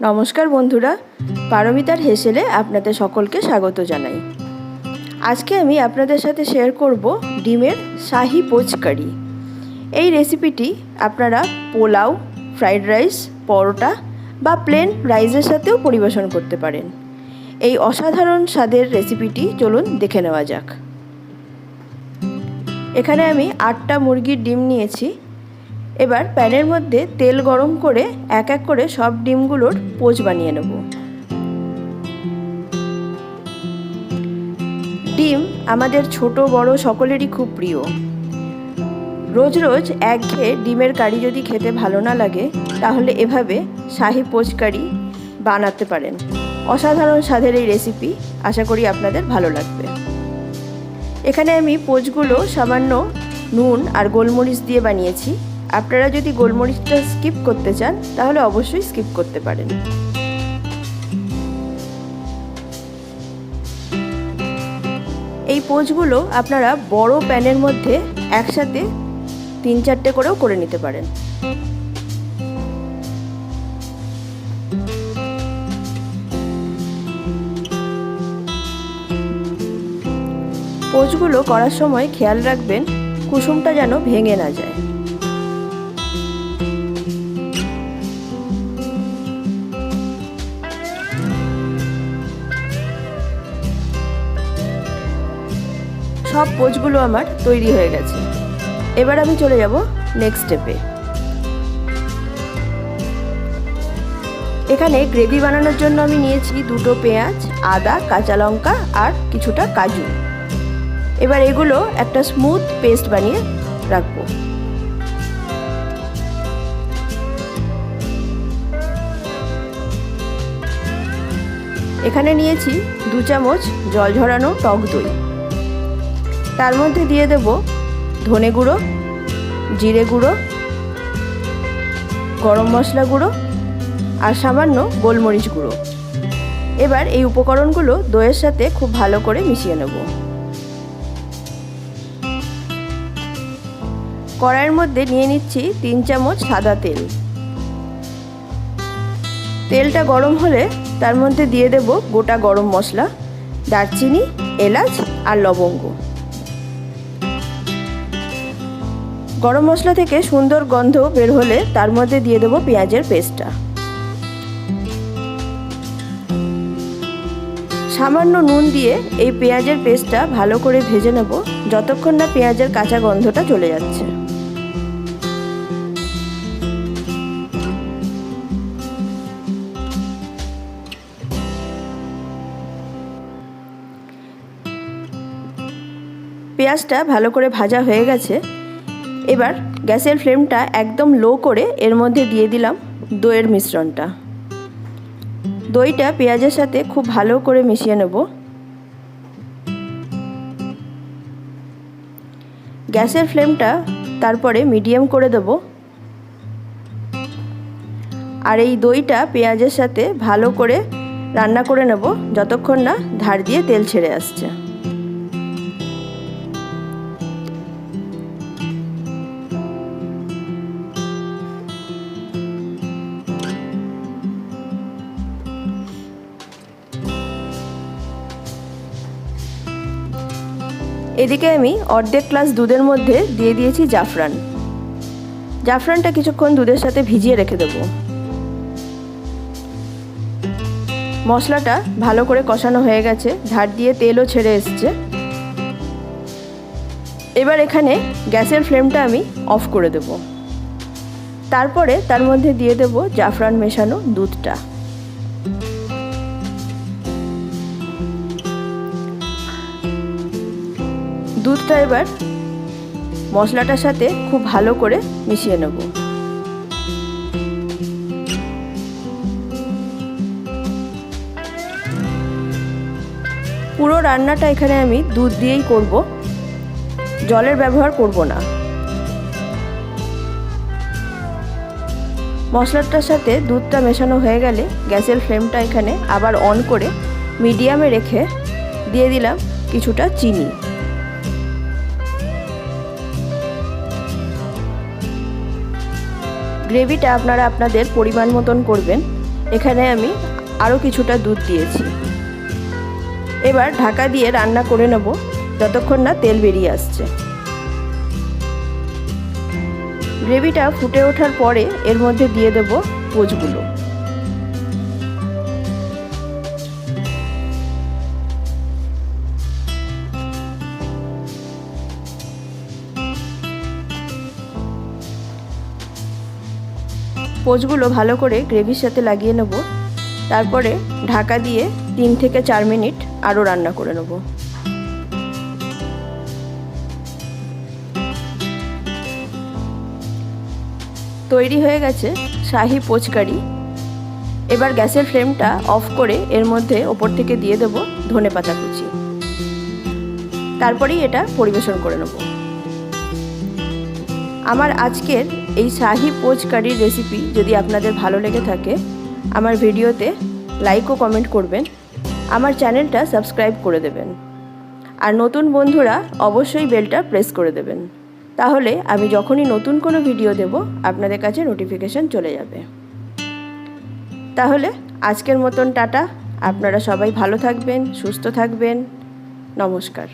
নমস্কার বন্ধুরা, পারমিতার হেসেলে আপনাদের সকলকে স্বাগত জানাই। আজকে আমি আপনাদের সাথে শেয়ার করব ডিমের শাহি পোচকারি এই রেসিপিটি আপনারা পোলাও ফ্রাইড রাইস পরোটা বা প্লেন রাইসের সাথেও পরিবেশন করতে পারেন। এই অসাধারণ স্বাদের রেসিপিটি চলুন দেখে নেওয়া যাক। এখানে আমি আটটা মুরগির ডিম নিয়েছি। এবার প্যানের মধ্যে তেল গরম করে এক এক করে সব ডিমগুলোর পোচ বানিয়ে নেব। ডিম আমাদের ছোট, বড় সকলেরই খুব প্রিয়। রোজ রোজ একঘেয়ে ডিমের কারি যদি খেতে ভালো না লাগে, তাহলে এভাবে শাহি পোচ কারি বানাতে পারেন। অসাধারণ স্বাদের এই রেসিপি আশা করি আপনাদের ভালো লাগবে। এখানে আমি পোচগুলো সামান্য নুন আর গোলমরিচ দিয়ে বানিয়েছি। আপনারা যদি গোলমরিচটা স্কিপ করতে চান, তাহলে অবশ্যই স্কিপ করতে পারেন। এই পোচগুলো আপনারা বড় প্যানের মধ্যে একসাথে তিন চারটে করেও করে নিতে পারেন। পোচগুলো করার সময় খেয়াল রাখবেন, কুসুমটা যেন ভেঙে না যায়। সব পোচগুলো আমার তৈরি হয়ে গেছে। এবার আমি চলে যাব নেক্সট স্টেপে এখানে গ্রেভি বানানোর জন্য আমি নিয়েছি দুটো পেঁয়াজ, আদা, কাঁচা লঙ্কা আর কিছুটা কাজু। এবার এগুলো একটা স্মুথ পেস্ট বানিয়ে রাখব। এখানে নিয়েছি দু চামচ জল ঝরানো টক দই। তার মধ্যে দিয়ে দেব ধনে গুঁড়ো, জিরে গুঁড়ো, গরম মশলা গুঁড়ো আর সামান্য গোলমরিচ গুঁড়ো। এবার এই উপকরণগুলো দইয়ের সাথে খুব ভালো করে মিশিয়ে নেব। কড়াইয়ের মধ্যে নিয়ে নিচ্ছি তিন চামচ সাদা তেল। তেলটা গরম হলে তার মধ্যে দিয়ে দেব গোটা গরম মশলা, দারচিনি, এলাচ আর লবঙ্গ। গরম মশলা থেকে সুন্দর গন্ধ বের হলে তার মধ্যে দিয়ে দেবো পেঁয়াজের পেস্টটা। সামান্য নুন দিয়ে এই পেঁয়াজের পেস্টটা ভালো করে ভেজে নেব, যতক্ষণ না পেঁয়াজের কাঁচা গন্ধটা চলে যাচ্ছে। পেঁয়াজটা ভালো করে ভাজা হয়ে গেছে এবার গ্যাসের ফ্লেমটা একদম লো করে এর মধ্যে দিয়ে দিলাম দইয়ের মিশ্রণটা। দইটা পেঁয়াজের সাথে খুব ভালো করে মিশিয়ে নেব। গ্যাসের ফ্লেমটা তারপরে মিডিয়াম করে দেব। আর এই দইটা পেঁয়াজের সাথে ভালো করে রান্না করে নেব, যতক্ষণ না ধার দিয়ে তেল ছেড়ে আসছে। এদিকে আমি অর্ধেক গ্লাস দুধের মধ্যে দিয়ে দিয়েছি জাফরান। জাফরানটা কিছুক্ষণ দুধের সাথে ভিজিয়ে রেখে দেবো। মশলাটা ভালো করে কষানো হয়ে গেছে, ধার দিয়ে তেলও ছেড়ে এসছে। এবার এখানে গ্যাসের ফ্লেমটা আমি অফ করে দেব। তারপরে তার মধ্যে দিয়ে দেব জাফরান মেশানো দুধটা। দুধটা এবার মশলাটার সাথে খুব ভালো করে মিশিয়ে নেব। পুরো রান্নাটা এখানে আমি দুধ দিয়েই করব। জলের ব্যবহার করব না। মশলাটার সাথে দুধটা মেশানো হয়ে গেলে গ্যাসের ফ্লেমটা এখানে আবার অন করে মিডিয়ামে রেখে দিয়ে দিলাম কিছুটা চিনি। গ্রেভিটা আপনারা আপনাদের পরিমাণ মতন করবেন। এখানে আমি আরও কিছুটা দুধ দিয়েছি। এবার ঢাকা দিয়ে রান্না করে নেব, যতক্ষণ না তেল বেরিয়ে আসছে। গ্রেভিটা ফুটে ওঠার পরে এর মধ্যে দিয়ে দেব পোচগুলো পোচগুলো ভালো করে গ্রেভির সাথে লাগিয়ে নেব। তারপরে ঢাকা দিয়ে তিন থেকে চার মিনিট আরও রান্না করে নেব। তৈরি হয়ে গেছে শাহি পোচকারি এবার গ্যাসের ফ্লেমটা অফ করে এর মধ্যে ওপর থেকে দিয়ে দেব ধনে পাতা কুচি। তারপরেই এটা পরিবেশন করে নেব। আমার আজকের এই শাহি পোচ কারির রেসিপি যদি আপনাদের ভালো লেগে থাকে, আমার ভিডিওতে লাইক ও কমেন্ট করবেন, আমার চ্যানেলটা সাবস্ক্রাইব করে দেবেন। আর নতুন বন্ধুরা অবশ্যই বেলটা প্রেস করে দেবেন। তাহলে আমি যখনই নতুন কোনো ভিডিও দেব, আপনাদের কাছে নোটিফিকেশান চলে যাবে। তাহলে আজকের মতন টাটা। আপনারা সবাই ভালো থাকবেন, সুস্থ থাকবেন। নমস্কার।